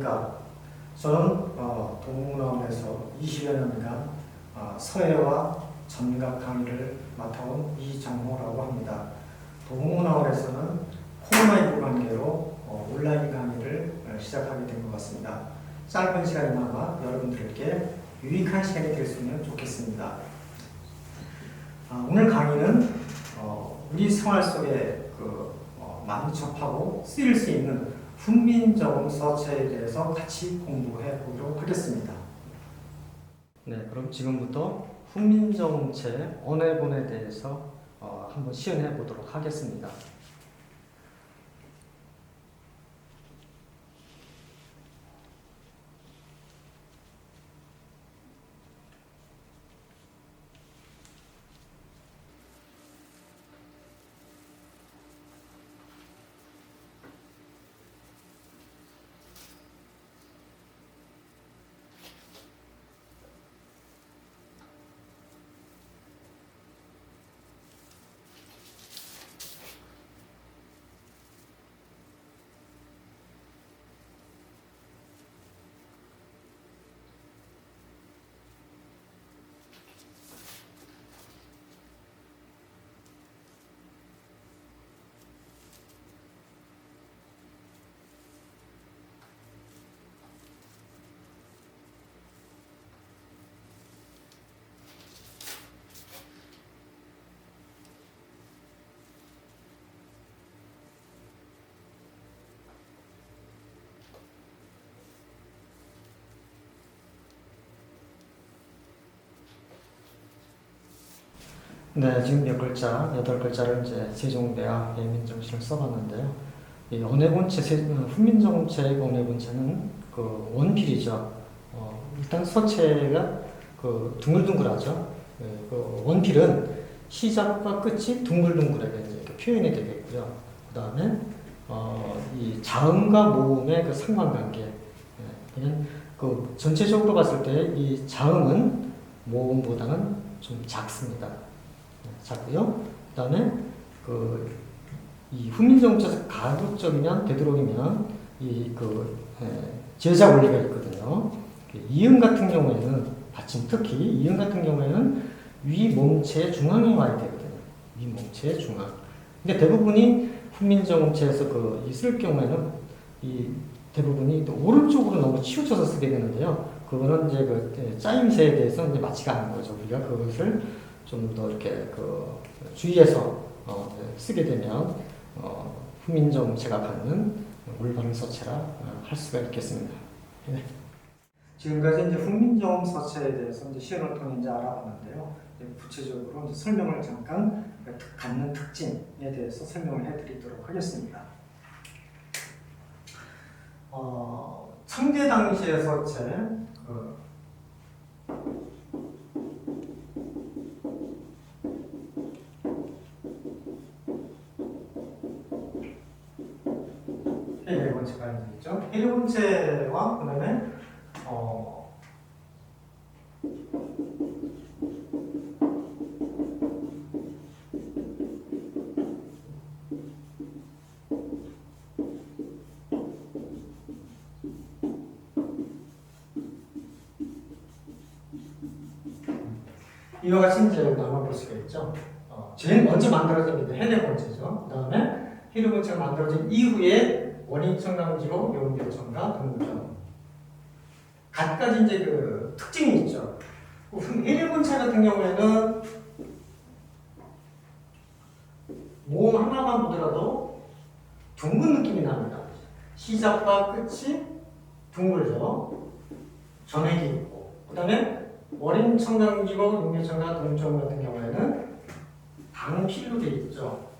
안녕하십니까. 저는 어, 동문학원에서 20여 년간 어, 서예와 전각 강의를 맡아온 이정호라고 합니다. 동문학원에서는 코로나19 관계로 어, 온라인 강의를 어, 시작하게 된 것 같습니다. 짧은 시간이나마 여러분들께 유익한 시간이 됐으면 좋겠습니다. 아, 오늘 강의는 어, 우리 생활 속에 그, 어, 많이 접하고 쓰일 수 있는 훈민정음 서체에 대해서 같이 공부해 보도록 하겠습니다. 네, 그럼 지금부터 훈민정음체 언해본에 대해서 어, 한번 시연해 보도록 하겠습니다. 네, 지금 몇 글자, 여덟 글자를 이제 세종대왕 예민정신을 써봤는데요. 이 언해본체, 세- 어, 훈민정음체의 언해본체는 그 원필이죠. 어, 일단 서체가 그 둥글둥글하죠. 예, 그 원필은 시작과 끝이 둥글둥글하게 이제 표현이 되겠고요. 그 다음에 어, 이 자음과 모음의 그 상관관계. 예, 그 전체적으로 봤을 때 이 자음은 모음보다는 좀 작습니다. 작고요. 그 다음에 그 이 훈민정음체에서 가급적이면 되도록이면 이그 제자 원리가 있거든요. 그 이음 같은 경우에는 받침 특히 이음 같은 경우에는 위 몸체의 중앙에 와야 되거든요. 위 몸체의 중앙. 근데 대부분이 훈민정음체에서 그 있을 경우에는 이 대부분이 또 오른쪽으로 너무 치우쳐서 쓰게 되는데요. 그거는 이제 그 짜임새에 대해서 이제 맞지가 않는 거죠. 우리가 그것을 좀 더 이렇게 그 주의해서 어, 네, 쓰게 되면 어, 훈민정음체가 갖는 올바른 서체라 어, 할 수가 있겠습니다. 네. 지금까지 이제 훈민정음 서체에 대해서 이제 시연을 통해 이제 알아봤는데요. 이제 구체적으로 이제 설명을 잠깐 그 특- 갖는 특징에 대해서 설명을 해드리도록 하겠습니다. 어, 창제 당시의 서체, 번째와 그다음에 어 이와 같이 이제 나눠볼 수가 있죠. 어, 제일 먼저 만들어진 게 해외 번째죠. 그 다음에 히르본체가 만들어진 이후에 원인청강지로 용교청과 동물청 갖 가지 이제 그 특징이 있죠. 히르본체 같은 경우에는 모음 하나만 보더라도 둥근 느낌이 납니다. 시작과 끝이 둥글죠. 전액이 있고 그 다음에 원인청강지로 용교청과 동물청 같은 경우에는 방필로 되어 있죠.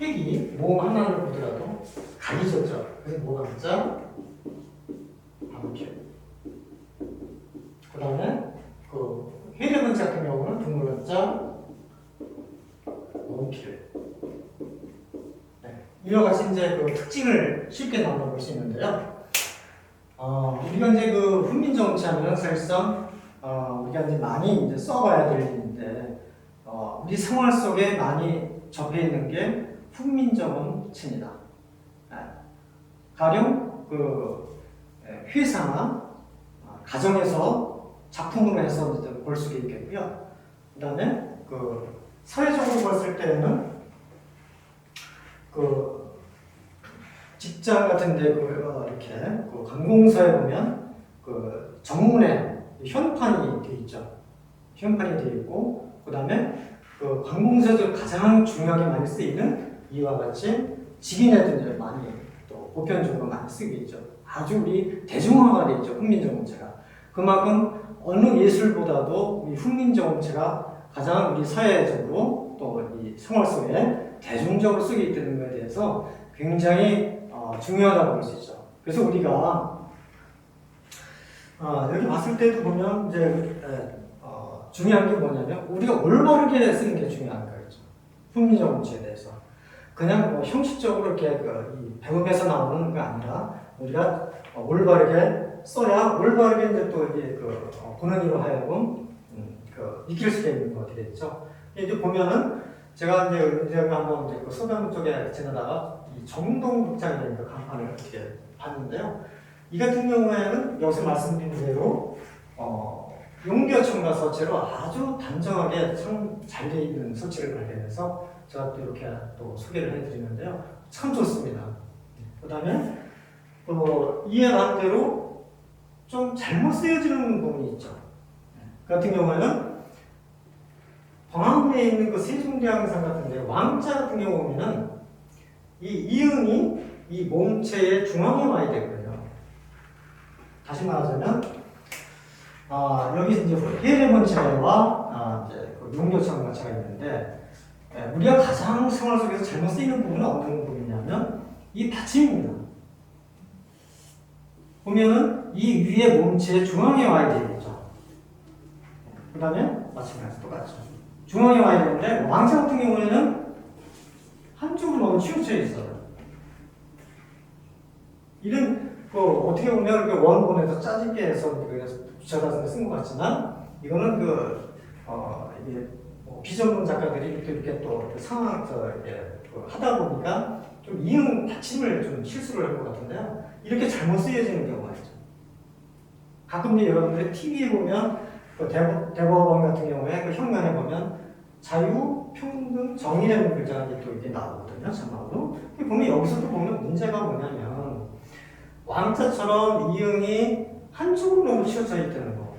획이 모음 하나를 보더라도 가리졌죠. 그래서 뭐가 맞자? 방필. 그 다음에 그 해리문자 같은 경우는 둥글었자 원필. 네. 이와 같이 이제 그 특징을 쉽게 나눠볼 수 있는데요. 어, 우리가 이제 그 훈민정음체 하면은 사실상 어, 우리가 이제 많이 이제 써봐야 될 일인데 어, 우리 생활 속에 많이 접해 있는 게 훈민정음체입니다. 아, 가령 그 에, 회사나 아, 가정에서 작품으로 해서 볼 수가 있겠고요. 그 다음에 그 사회적으로 봤을 때는 그 직장 같은데 그 어, 이렇게 그 관공서에 보면 그 정문에 현판이 돼 있죠. 현판이 돼 있고 그 다음에 그 관공서에서 가장 중요하게 많이 쓰이는 이와 같이 직인애들 많이 또 보편적으로 있죠. 아주 우리 대중화가 돼 있죠. 훈민정음체가. 그만큼 어느 예술보다도 우리 훈민정음체가 가장 우리 사회적으로 또 이 생활 속에 대중적으로 쓰게 있다는 것에 대해서 굉장히 어, 중요하다고 볼 수 있죠. 그래서 우리가 아, 여기 봤을 때도 보면 이제 에, 어, 중요한 게 뭐냐면 우리가 올바르게 쓰는 게 중요한 거죠. 훈민정음체에 대해서 그냥 뭐 형식적으로 이렇게 그, 이 배움에서 나오는 게 아니라 우리가 어, 올바르게 써야 올바르게 이제 또 이게 그 어, 보는 이로 하여금 음, 그 익힐 수 있는 것이 되겠죠. 이제 보면은 제가 이제 이제 한번 이제 그 소변 쪽에 지나다가 이 정동 극장이라는 그 간판을 이렇게 봤는데요. 이 같은 경우에는 여기서 말씀드린 대로 어, 용기어 첨가 서체로 아주 단정하게 참잘돼 있는 서체를 발견해서 제가 또 이렇게 또 소개를 해드리는데요. 참 좋습니다. 그 다음에 어, 이해 반대로 좀 잘못 쓰여지는 부분이 있죠. 그 같은 경우에는 광화문에 있는 그 세종대왕상 같은데 왕자 같은 경우 보면은 이 이응이 이 몸체의 중앙에 와야 되거든요. 다시 말하자면 아, 여기 이제 해례본체와 아, 이제 그 가차가 있는데 예, 우리가 가장 생활 속에서 잘못 쓰이는 부분은 어떤 부분이냐면 이 받침입니다. 보면은 이 위에 몸체의 중앙에 와야 되겠죠. 그 다음에 마찬가지 똑같죠. 중앙에 와야 되는데 왕자 같은 경우에는 한쪽으로 너무 치우쳐 있어요. 이런 그 어떻게 보면 그 원본에서 짜집게 해서 그 붙여다 쓴것 같지만 이거는 그 어, 이게 뭐 비전문 작가들이 이렇게, 이렇게 또 상황 저그 하다 보니까 좀 이응 받침을 좀 실수를 한것 같은데요. 이렇게 잘못 쓰여지는 경우가 있죠. 가끔 이제 여러분들이 TV에 보면 그 대법, 대법원 같은 경우에 그 형면에 보면 자유, 평등, 정의라는 글자가 또 이게 나오거든요. 자막으로. 보면 여기서도 보면 문제가 뭐냐면 왕자처럼 이응이 한쪽으로 너무 치우쳐 있다는 거.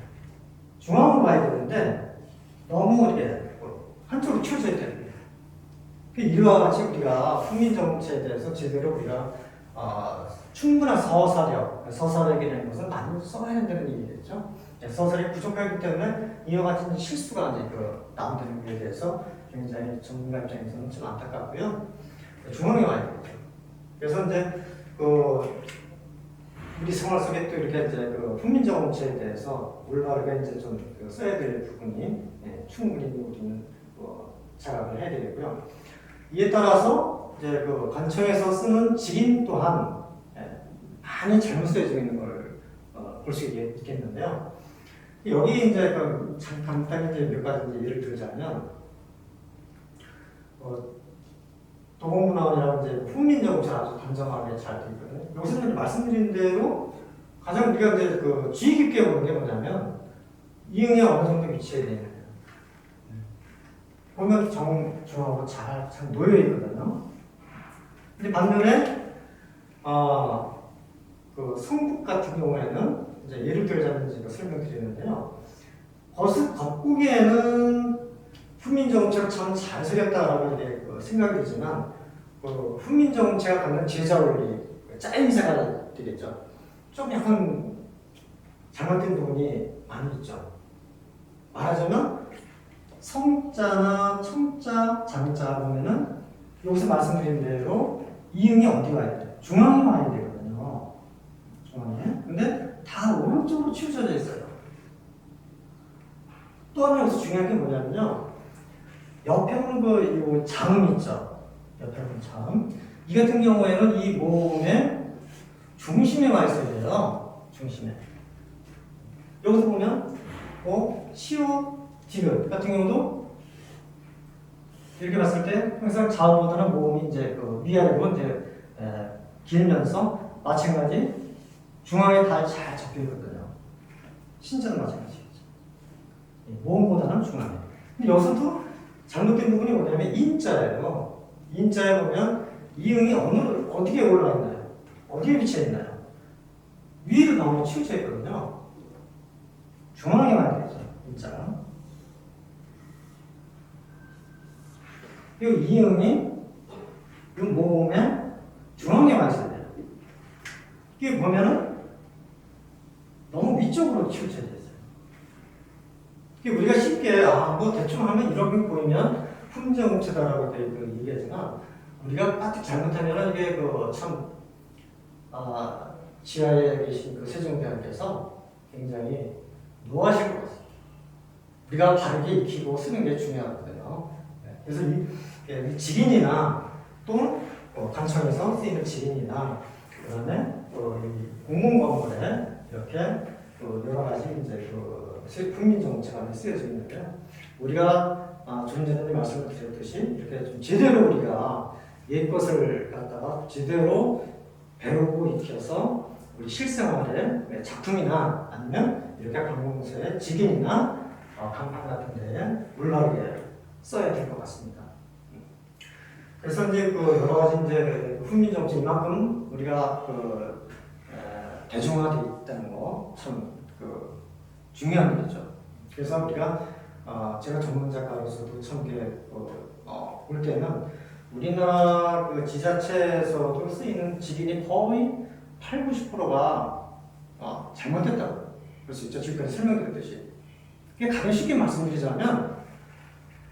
중앙으로 봐야 되는데 너무 이렇게 한쪽으로 치우쳐 있다는 거예요. 그 같이 우리가 훈민정체에 대해서 제대로 우리가 어, 충분한 서사력, 서사력이라는 것은 많이 써야 된다는 얘기겠죠. 네, 서사력이 부족하기 때문에 이와 같은 실수가 이제 그 것에 대해서 굉장히 전문가 입장에서는 좀 안타깝고요. 중앙에 와야 되겠죠. 그래서 이제 그 우리 생활 속에 또 이렇게 이제 그 훈민적 정체에 대해서 올바르게 이제 좀그 써야 될 부분이 예, 충분히 우리는 뭐 자각을 해야 되겠고요. 이에 따라서 이제 그 관청에서 쓰는 직인 또한 예, 많이 잘못 쓰여져 있는 걸 어, 볼수 있겠는데요. 여기 이제 그참 간단히 이제 몇 가지 이제 예를 들자면 어, 도봉문화원이라고 이제 훈민정음을 아주 단정하게 잘. 여기서는 이제 말씀드린 대로 가장 우리가 이제 그 주의 깊게 보는 게 뭐냐면 이응이 어느 정도 위치해 있느냐. 보면 정중하고 잘, 잘 놓여 있거든요. 근데 반면에 어, 그 성북 같은 경우에는 이제 예를 들자면 제가 설명드리는데요. 거스 겉보기에는 훈민정음체가 참잘 새겼다라고 이제 그 생각이 들지만 그 훈민정음체가 갖는 제자 원리 짜임새가 되겠죠. 좀 약간 잘못된 부분이 많이 있죠. 말하자면 성자나 청자, 장자 보면은 여기서 말씀드린 대로 이응이 어디 와야 돼? 중앙에 와야 되거든요. 중앙에. 근데 다 오른쪽으로 치우쳐져 있어요. 또 하나 여기서 중요한 게 뭐냐면요. 옆에 오는 그, 이 자음 있죠. 옆에 오는 자음. 이 같은 경우에는 이 모음의 중심에 와 있어야 돼요. 중심에. 여기서 보면, 어, 시옷, 디귿 같은 경우도 이렇게 봤을 때 항상 좌우보다는 모음이 이제 그 위아래로 이제 에, 길면서 마찬가지 중앙에 다잘 적혀 있거든요. 신자도 마찬가지겠죠. 예, 모음보다는 중앙에. 근데 여기서도 잘못된 부분이 뭐냐면 인자예요. 인자에 보면 이응이 어느 어디에 올라 있나요? 어디에 위치해 있나요? 위로 너무 치우쳐 있거든요. 중앙에만 되죠. 인자가. 이 이응이 이 모음에 중앙에만 있어야 돼요. 이게 보면은 너무 위쪽으로 치우쳐져 있어요. 이게 우리가 쉽게 아 뭐 대충 하면 이렇게 보이면 품정체다라고 얘기하지만 우리가 빠뜩 잘못하면 이게 그참 아, 지하에 계신 그 세종대왕께서 굉장히 노하실 것 같습니다. 우리가 바르게 익히고 쓰는 게 중요하거든요. 네, 그래서 이, 예, 이 직인이나 또는 어, 관청에서 쓰이는 직인이나 그다음에 또이 공공 건물에 이렇게 그 여러 가지 이제 그 세- 국민 정책 안에 쓰여져 있는데요. 우리가 아, 좀 전에 말씀을 드렸듯이 이렇게 좀 제대로 우리가 옛 것을 갖다가 제대로 배우고 익혀서 우리 실생활에 작품이나 아니면 이렇게 관공서의 직인이나 어, 간판 같은 데에 올바르게 써야 될 것 같습니다. 그래서 이제 그 여러 가지 이제 훈민 정책 이만큼 우리가 그 에, 대중화돼 있다는 거 참 그 중요한 일이죠. 그래서 우리가 어, 제가 전문 작가로서도 참 이게 그, 어, 볼 때는 우리나라 그 지자체에서도 쓰이는 직인이 거의 8, 90%가 어, 잘못됐다고 볼 수 있죠. 지금까지 설명드렸듯이. 이게 가장 쉽게 말씀드리자면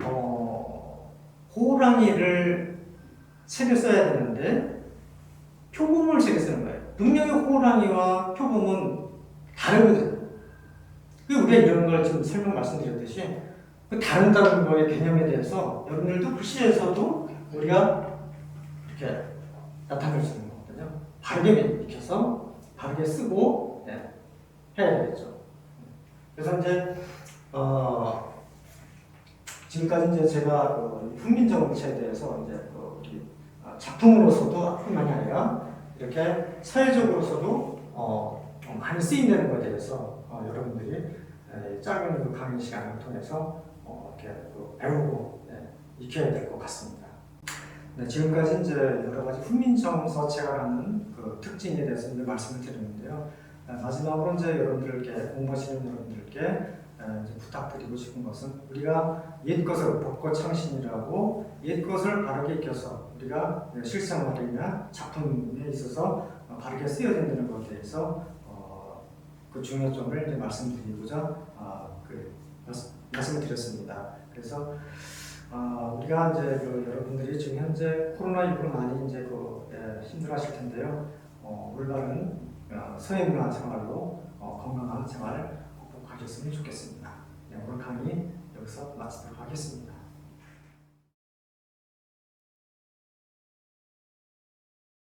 어, 호랑이를 책을 써야 되는데 표범을 책을 쓰는 거예요. 능력의 호랑이와 표범은 다르거든요. 그 우리가 이런 걸 지금 설명 말씀드렸듯이 그 다른 다른 거의 개념에 대해서 여러분들도 글씨에서도 우리가 이렇게 나타낼 수 있는 거거든요. 바르게 익혀서 바르게 쓰고 네, 해야 되겠죠. 그래서 이제 어, 지금까지 이제 제가 그 훈민정치에 대해서 이제 그 어, 작품으로서도 뿐만이 아니라 이렇게 사회적으로서도 어, 어, 많이 쓰인다는 것에 대해서 어, 여러분들이 에, 짧은 그 강의 시간을 통해서 어, 이렇게 그 배우고 네, 익혀야 될 것 같습니다. 네, 지금까지 이제 여러 가지 훈민정 서체가 갖는 그 특징에 대해서 말씀을 드렸는데요. 아, 마지막으로 이제 여러분들께 공부하시는 여러분들께 부탁드리고 싶은 것은 우리가 옛 것을 벚꽃 창신이라고 옛 것을 바르게 익혀서 우리가 실생활이나 작품에 있어서 어, 바르게 쓰여진다는 것에 대해서 어, 그 중요점을 이제 말씀드리고자 아, 그 말씀, 말씀을 드렸습니다. 그래서 아, 우리가 이제 그 여러분들이 지금 현재 코로나19로 많이 이제 그 예, 힘들어하실 텐데요. 어, 올바른 어, 서해문화 생활로 어, 건강한 생활 극복하셨으면 좋겠습니다. 네, 오늘 강의 여기서 마치도록 하겠습니다.